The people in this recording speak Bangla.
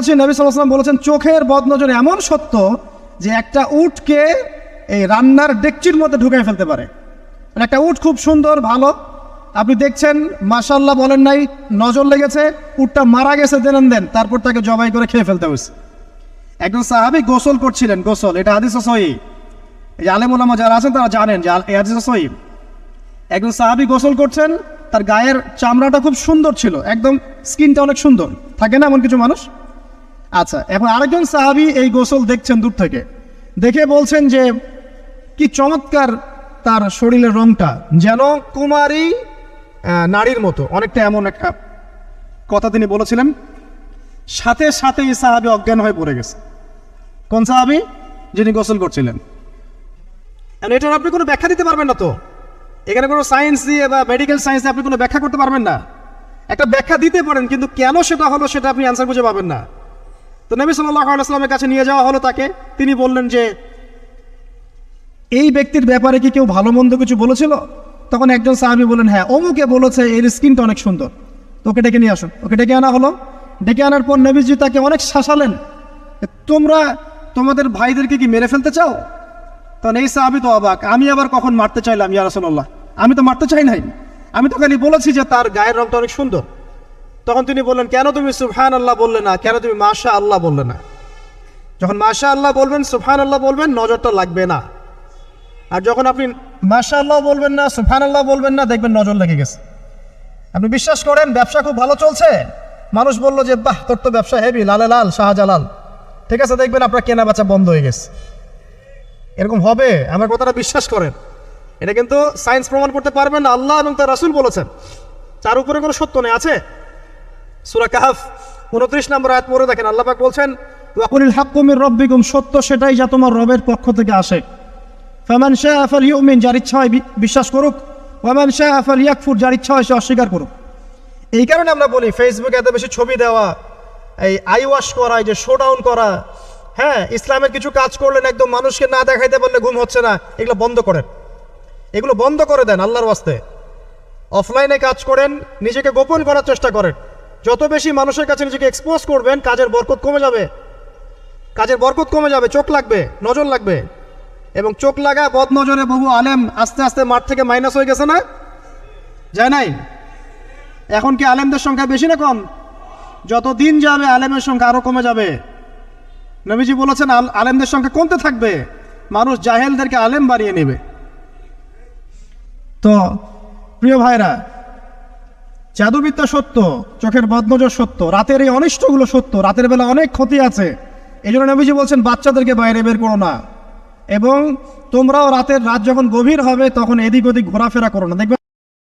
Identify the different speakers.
Speaker 1: বলছি নবী সাল্লাম বলেছেন, চোখের বদনজর এমন সত্য যে একটা উটকে এই রান্নার ডেকচির মধ্যে ঢুকাই ফেলতে পারে। মানে একটা উট খুব সুন্দর, ভালো। আপনি দেখছেন মাশাল্লাহ বলেন নাই, নজর লেগেছে, উটটা মারা গেছে, দেন দেন, তারপর তাকে জবাই করে খেয়ে ফেলতে হয়েছে। একজন সাহাবি গোসল করছিলেন, গোসল, এটা হাদিস সহি। এই আলেমুলামা যারা আছেন, তারা জানেন যে হাদিস সহি। একজন সাহাবি গোসল করছেন, তার গায়ের চামড়াটা খুব সুন্দর ছিল, একদম স্কিনটা অনেক সুন্দর। থাকে না এমন কিছু মানুষ? আচ্ছা এখন আরেকজন সাহাবি এই গোসল দেখছেন দূর থেকে। দেখে বলছেন যে, কি চমৎকার তার শরীরের রংটা, যেন কুমারী নারীর মতো। অনেকটা এমন একটা কথা তিনি বলেছিলেন। সাথে সাথে এই সাহাবি অজ্ঞান হয়ে পড়ে গেছে। কোন সাহাবি? যিনি গোসল করছিলেন। এটার আপনি কোনো ব্যাখ্যা দিতে পারবেন না তো? এখানে কোনো সায়েন্স দিয়ে বা মেডিকেল সায়েন্স আপনি কোনো ব্যাখ্যা করতে পারবেন না? একটা ব্যাখ্যা দিতে পারেন, কিন্তু কেন সেটা হলো সেটা আপনি অ্যান্সার খুঁজে পাবেন না। তো নবী সাল্লাহ কাছে নিয়ে যাওয়া হলো তাকে। তিনি বললেন যে, এই ব্যক্তির ব্যাপারে কি কেউ ভালো মন্দ কিছু বলেছিল? তখন একজন সাহাবি বললেন হ্যাঁ অমুকে বলেছে, এর স্কিনটা অনেক সুন্দর। তো ওকে ডেকে নিয়ে আসুন। ওকে ডেকে আনা হলো। ডেকে আনার পর নবীজি তাকে অনেক শাসালেন। তোমরা তোমাদের ভাইদেরকে কি মেরে ফেলতে চাও? তখন এই সাহাবি তো অবাক, আমি আবার কখন মারতে চাইলাম ইয়া রাসূলুল্লাহ? আমি তো মারতে চাই নাই। আমি তো খালি বলেছি যে তার গায়ের রংটা অনেক সুন্দর। তখন তিনি বললেন, কেন তুমি সুবহান আল্লাহ বললে না? কেন তুমি মাশা আল্লাহ বললে না? যখন মাশা আল্লাহ বলবেন সুবহান আল্লাহ বলবেন, নজরটা লাগবে না। আর যখন আপনি মাশা আল্লাহ বলবেন না সুবহান আল্লাহ বলবেন না, দেখবেন নজর লেগে গেছে। আপনি বিশ্বাস করেন, ব্যবসা খুব ভালো চলছে? মানুষ বলল যে, বাহ, তোর তো ব্যবসা হেভি লালে লাল, শাহজালাল। ঠিক আছে, দেখবেন আপনার কেনা বেচা বন্ধ হয়ে গেছে। এরকম হবে, আমার কথাটা বিশ্বাস করেন। এটা কিন্তু সায়েন্স প্রমাণ করতে পারবেন, আল্লাহ এবং তার রাসূল বলেছেন। তার উপরে কোনো সত্য নেই, আছে? সূরা কাহাফ উনত্রিশ নম্বর আয়াত পড়ে দেখেন আল্লাপাক বলছেন ওয়াকুলিল হাক্কুমির রব্বিকুম সত্য সেটাই যা তোমার রবের পক্ষ থেকে আসে। ফামান শাহ আফাল ইউমিন যার ইচ্ছা হয় বিশ্বাস করুক। ওয়ামান শাহ আফাল ইয়াকফুর যার ইচ্ছা হয় সে অস্বীকার করুক। এই কারণে আমরা বলি ফেসবুকে এত বেশি ছবি দেওয়া এই আই ওয়াশ করা এই যে শো ডাউন করা হ্যাঁ ইসলামের কিছু কাজ করলেন একদম মানুষকে না দেখাইতে পারলে ঘুম হচ্ছে না এগুলো বন্ধ করেন। এগুলো বন্ধ করে দেন আল্লাহর ওয়াস্তে। অফলাইনে কাজ করেন নিজেকে গোপন করার চেষ্টা করেন। যত বেশি মানুষের কাছে নিজেকে এক্সপোজ করবেন, কাজের বরকত কমে যাবে। কাজের বরকত কমে যাবে, চোখ লাগবে, নজর লাগবে। এবং চোখ লাগা বদ নজরে বহু আলেম আস্তে আস্তে মাঠ থেকে মাইনাস হয়ে গেছে না? যায় নাই? এখন কি আলেমদের সংখ্যা বেশি না কম? যত দিন যাবে, আলেমের সংখ্যা আরও কমে যাবে। নবীজি বলেছেন, আল- আলেমদের সংখ্যা কমতে থাকবে। মানুষ জাহেলদেরকে আলেম বানিয়ে নেবে। তো, প্রিয় ভাইরা জাদুবিদ্যা সত্য, চোখের বদনজর সত্য, রাতের এই অনিষ্টগুলো সত্য, রাতের বেলা অনেক ক্ষতি আছে। এই জন্য নবীজি বলছেন, বাচ্চাদেরকে বাইরে বের করো না। এবং তোমরাও রাতের রাত যখন গভীর হবে, তখন এদিক ওদিক ঘোরাফেরা করো না। দেখবে